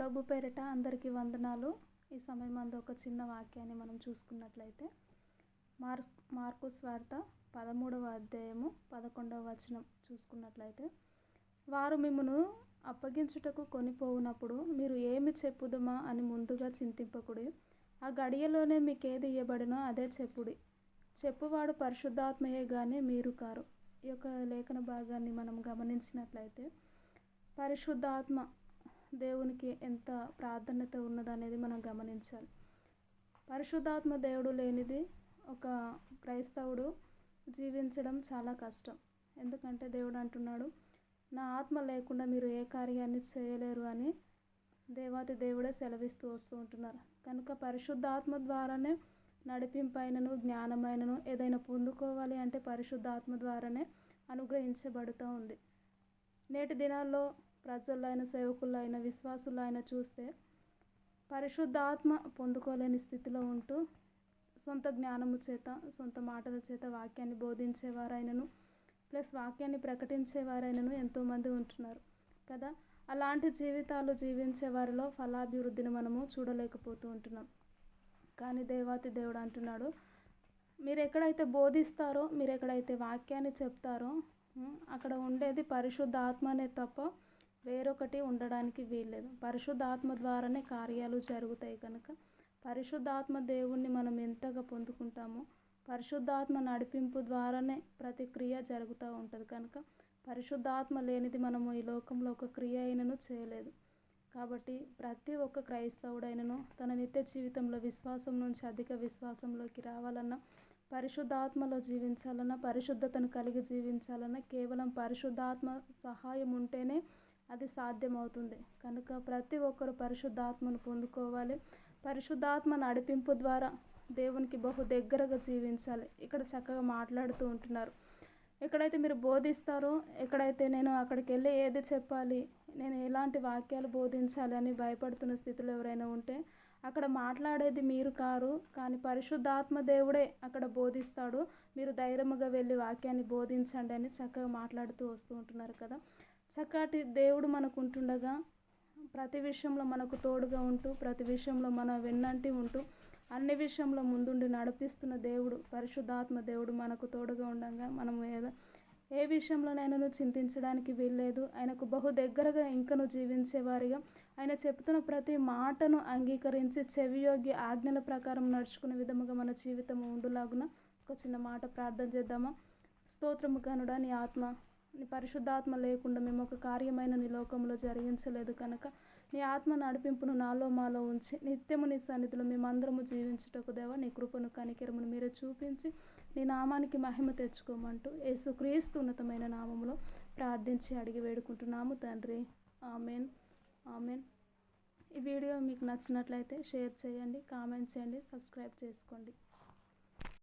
ప్రభు పేరిట అందరికీ వందనాలు. ఈ సమయం అందు ఒక చిన్న వాక్యాన్ని మనం చూసుకున్నట్లయితే మార్ మార్కు స్వార్త పదమూడవ అధ్యాయము పదకొండవ వచనం చూసుకున్నట్లయితే వారు మిమ్మను అప్పగించుటకు కొనిపోవునప్పుడు మీరు ఏమి చెప్పుదమా అని ముందుగా చింతింపకుడి. ఆ గడియలోనే మీకు ఏది ఇవ్వబడినో అదే చెప్పుడి. చెప్పువాడు పరిశుద్ధాత్మయే కానీ మీరు కారు. ఈ యొక్క లేఖన భాగాన్ని మనం గమనించినట్లయితే పరిశుద్ధాత్మ దేవునికి ఎంత ప్రాధాన్యత ఉన్నదనేది మనం గమనించాలి. పరిశుద్ధాత్మ దేవుడు లేనిది ఒక క్రైస్తవుడు జీవించడం చాలా కష్టం. ఎందుకంటే దేవుడు అంటున్నాడు నా ఆత్మ లేకుండా మీరు ఏ కార్యాన్ని చేయలేరు అని దేవాతి దేవుడే సెలవిస్తూ వస్తూ ఉంటున్నారు. కనుక పరిశుద్ధాత్మ ద్వారానే నడిపింపైనను జ్ఞానమైనను ఏదైనా పొందుకోవాలి అంటే పరిశుద్ధాత్మ ద్వారానే అనుగ్రహించబడుతూ ఉంది. నేటి దినాల్లో ప్రజలైన సేవకులైన విశ్వాసులైన చూస్తే పరిశుద్ధాత్మ పొందుకోలేని స్థితిలో ఉంటూ సొంత జ్ఞానము చేత సొంత మాటల చేత వాక్యాన్ని బోధించేవారైనను ప్లస్ వాక్యాన్ని ప్రకటించేవారైనను ఎంతోమంది ఉంటున్నారు కదా? అలాంటి జీవితాలు జీవించే వారిలో ఫలాభివృద్ధిని మనము చూడలేకపోతూ ఉంటున్నాం. కానీ దేవాతి దేవుడు అంటున్నాడు మీరు ఎక్కడైతే బోధిస్తారో మీరు ఎక్కడైతే వాక్యాన్ని చెప్తారో అక్కడ ఉండేది పరిశుద్ధ ఆత్మనే తప్ప వేరొకటి ఉండడానికి వీల్లేదు. పరిశుద్ధాత్మ ద్వారానే కార్యాలు జరుగుతాయి కనుక పరిశుద్ధాత్మ దేవుణ్ణి మనం ఎంతగా పొందుకుంటామో పరిశుద్ధాత్మ నడిపింపు ద్వారానే ప్రతి క్రియ జరుగుతూ ఉంటుంది కనుక పరిశుద్ధాత్మ లేనిది మనము ఈ లోకంలో ఒక క్రియ అయినను చేయలేదు. కాబట్టి ప్రతి ఒక్క క్రైస్తవుడైనను తన నిత్య జీవితంలో విశ్వాసం నుంచి అధిక విశ్వాసంలోకి రావాలన్నా పరిశుద్ధాత్మలో జీవించాలన్నా పరిశుద్ధతను కలిగి జీవించాలన్నా కేవలం పరిశుద్ధాత్మ సహాయం ఉంటేనే అది సాధ్యమవుతుంది. కనుక ప్రతి ఒక్కరు పరిశుద్ధాత్మను పొందుకోవాలి. పరిశుద్ధాత్మ నడిపింపు ద్వారా దేవునికి బహు దగ్గరగా జీవించాలి. ఇక్కడ చక్కగా మాట్లాడుతూ ఉంటున్నారు. ఎక్కడైతే మీరు బోధిస్తారో ఎక్కడైతే నేను అక్కడికి వెళ్ళి ఏది చెప్పాలి నేను ఎలాంటి వాక్యాలు బోధించాలి అని భయపడుతున్న స్థితిలో ఎవరైనా ఉంటే అక్కడ మాట్లాడేది మీరు కారు కానీ పరిశుద్ధాత్మ దేవుడే అక్కడ బోధిస్తాడు. మీరు ధైర్యముగా వెళ్ళి వాక్యాన్ని బోధించండి అని చక్కగా మాట్లాడుతూ వస్తూ ఉంటున్నారు కదా. చక్కటి దేవుడు మనకు ఉంటుండగా ప్రతి విషయంలో మనకు తోడుగా ఉంటూ ప్రతి విషయంలో మన వెన్నంటి ఉంటూ అన్ని విషయంలో ముందుండి నడిపిస్తున్న దేవుడు పరిశుద్ధాత్మ దేవుడు మనకు తోడుగా ఉండగా మనం ఏదో ఏ విషయంలోనైనా చింతించడానికి వీల్లేదు. ఆయనకు బహు దగ్గరగా ఇంకను జీవించేవారిగా ఆయన చెప్తున్న ప్రతి మాటను అంగీకరించి చెవియోగి ఆజ్ఞల ప్రకారం నడుచుకునే విధముగా మన జీవితం ఉండులాగున ఒక చిన్న మాట ప్రార్థన చేద్దామా? స్తోత్రము కనుడా నీ ఆత్మ నీ పరిశుద్ధాత్మ లేకుండా మేము ఒక కార్యమైన నీ లోకంలో జరిగించలేదు కనుక నీ ఆత్మ నడిపింపును నాలో మాలో ఉంచి నిత్యము నీ సన్నిధిలో మేమందరము జీవించుటకు దేవా నీ కృపను కనికిరమును మీరే చూపించి నీ నామానికి మహిమ తెచ్చుకోమంటూ యేసుక్రీస్తు ఉన్నతమైన నామంలో ప్రార్థించి అడిగి వేడుకుంటున్నాము తండ్రి. ఆమెన్. ఆమెన్. ఈ వీడియో మీకు నచ్చినట్లయితే షేర్ చేయండి కామెంట్ చేయండి సబ్స్క్రైబ్ చేసుకోండి.